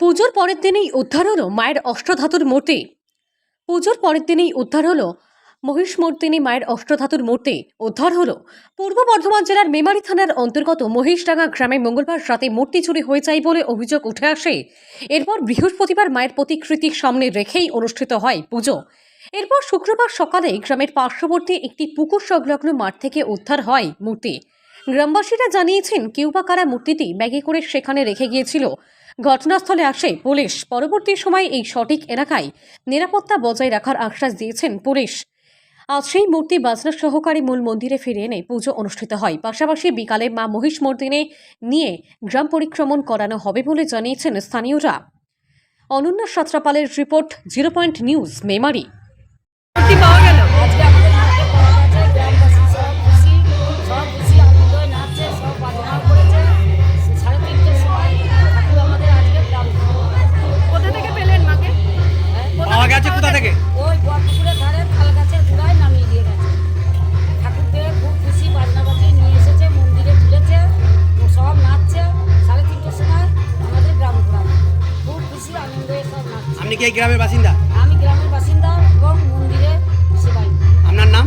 পুজোর পরের দিনেই উদ্ধার হলো মায়ের অষ্টধাতুর মূর্তি। পুজোর পরের দিনেই উদ্ধার হলো মহিষমর্দিনী মায়ের অষ্টধাতুর মূর্তি। উদ্ধার হলো পূর্ব বর্ধমান জেলার মেমারি থানার অন্তর্গত মহিষডাঙ্গা গ্রামে মঙ্গলবার রাতে মূর্তি চুরি হয়ে যায় বলে অভিযোগ উঠে আসে। এরপর বৃহস্পতিবার মায়ের প্রতিকৃতি সামনে রেখেই অনুষ্ঠিত হয় পুজো। এরপর শুক্রবার সকালে গ্রামের পার্শ্ববর্তী একটি পুকুর সংলগ্ন মাঠ থেকে উদ্ধার হয় মূর্তি। গ্রামবাসীরা জানিয়েছেন, কেউ বা কারা মূর্তিটি ব্যাগে করে সেখানে রেখে গিয়েছিল। ঘটনাস্থলে আসে পুলিশ। পরবর্তী সময় এই সঠিক এলাকায় নিরাপত্তা বজায় রাখার আশ্বাস দিয়েছেন পুলিশ। আজ সেই মূর্তি বাজনা সহকারী মূল মন্দিরে ফিরে এনে পুজো অনুষ্ঠিত হয়। পাশাপাশি বিকালে মা মহিষ মর্দিনে নিয়ে গ্রাম পরিক্রমণ করানো হবে বলে জানিয়েছেন স্থানীয়রা। অনন্যা সাত্রাপালের report, zero point news, Memari. এই গ্রামের বাসিন্দা? আমি গ্রামের বাসিন্দা এবং মন্দিরে সেবাই। আপনার নাম?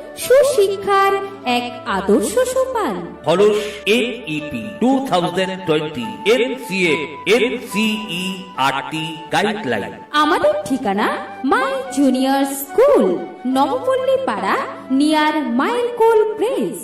সুশিক্ষার এক আদর্শ সোপান halls NEP two thousand twenty NCA NCERT guideline আমাদের ঠিকানা মাই জুনিয়র স্কুল নবপল্লী পাড়া নিয়ার মাইলকোল প্রেস